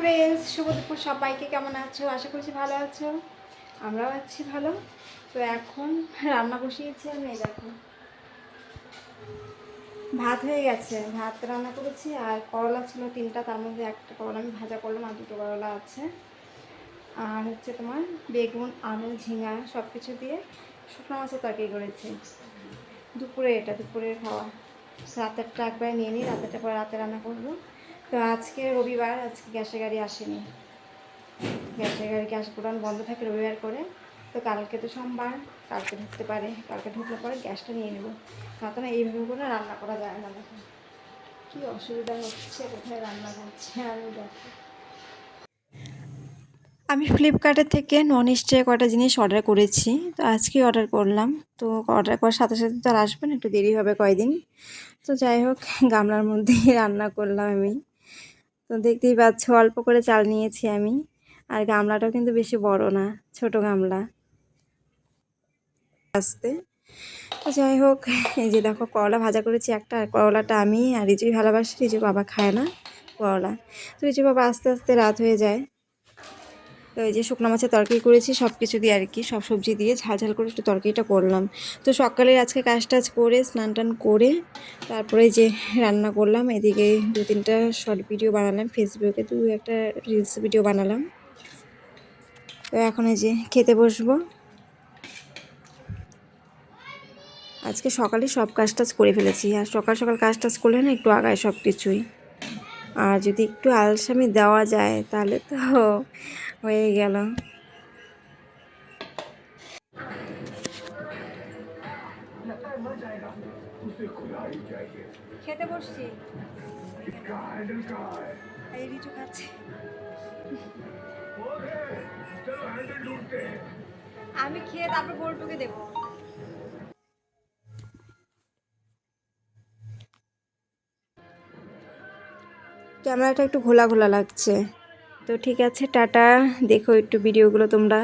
Friends শুভ দুপুর সবাইকে, কেমন আছো? আশা করছি ভালো আছো। আমরাও আছি ভালো। তো এখন রান্না বসিয়েছি আমি দেখো। ভাত হয়ে গেছে। ভাত রান্না করেছি আর করলা ছিল তিনটা, তার মধ্যে একটা করলা আমি ভাজা করলাম আর দুটো করলা আছে। আর হচ্ছে তোমার বেগুন আলু ঝিঙা সব কিছু দিয়ে শুকনো মাছের তরকারি করেছি। দুপুরে এটা, দুপুরের খাওয়া। রাতেরটা একবার নিয়ে নিই, রাতেরটা পরে রাতে রান্না করব। তো আজকে রবিবার, আজকে গ্যাসের গাড়ি আসেনি। গ্যাসের গাড়ি, গ্যাস পুরান বন্ধ থাকে রবিবার করে। তো কালকে তো সোমবার, কালকে ঢুকতে পারে, কালকে ঢুকলে পরে গ্যাসটা নিয়ে নেব। তাতে না, এইভাবে করে রান্না করা যায় না দেখো। কী অসুবিধা হচ্ছে, কোথায় রান্না করছে আমি দেখো। আমি ফ্লিপকার্টের থেকে নন স্টে কটা জিনিস অর্ডার করেছি, তো আজকে অর্ডার করলাম। তো অর্ডার করার সাথে সাথে তো আর আসবেন একটু দেরি হবে কয়দিন। তো যাই হোক, গামলার মধ্যেই রান্না করলাম আমি। তো দেখতেই পাচ্ছ, অল্প করে চাল নিয়েছি আমি। আর গামলাটাও কিন্তু বেশি বড় না, ছোট গামলা। আসতে। তো যাই হোক, এই যে দেখো করলা ভাজা করেছি একটা, আর করলাটা আমি আর রিজুই ভালোবাসি, রিজু বাবা খায় না করলা। তো রিজু বাবা আস্তে আস্তে রাত হয়ে যায়। তো এই যে শুকনো মাছের তরকারি করেছি সব কিছু দিয়ে আর কি, সব সবজি দিয়ে ঝাল ঝাল করে একটু তরকারিটা করলাম। তো সকালের আজকে কাজ টাজ করে, স্নান টান করে, তারপরে যে রান্না করলাম, এদিকে দু তিনটা শর্ট ভিডিও বানালাম ফেসবুকে দু একটা রিলস ভিডিও বানালাম। তো এখন এই যে খেতে বসবো। আজকে সকালে সব কাজ টাজ করে ফেলেছি, আর সকাল সকাল কাজ টাজ করলে না একটু আগায় সব কিছুই আর যদি একটু আলসামি দেওয়া যায়, তাহলে তো হয়ে গেল। খেতে বসছি। এই রিচু খাচ্ছে। আমি খেয়ে তারপর গোলটুকে দেবো। ক্যামেরাটা একটু ঘোলা ঘোলা লাগছে। তো ঠিক আছে টাটা। দেখো একটু ভিডিওগুলো তোমরা।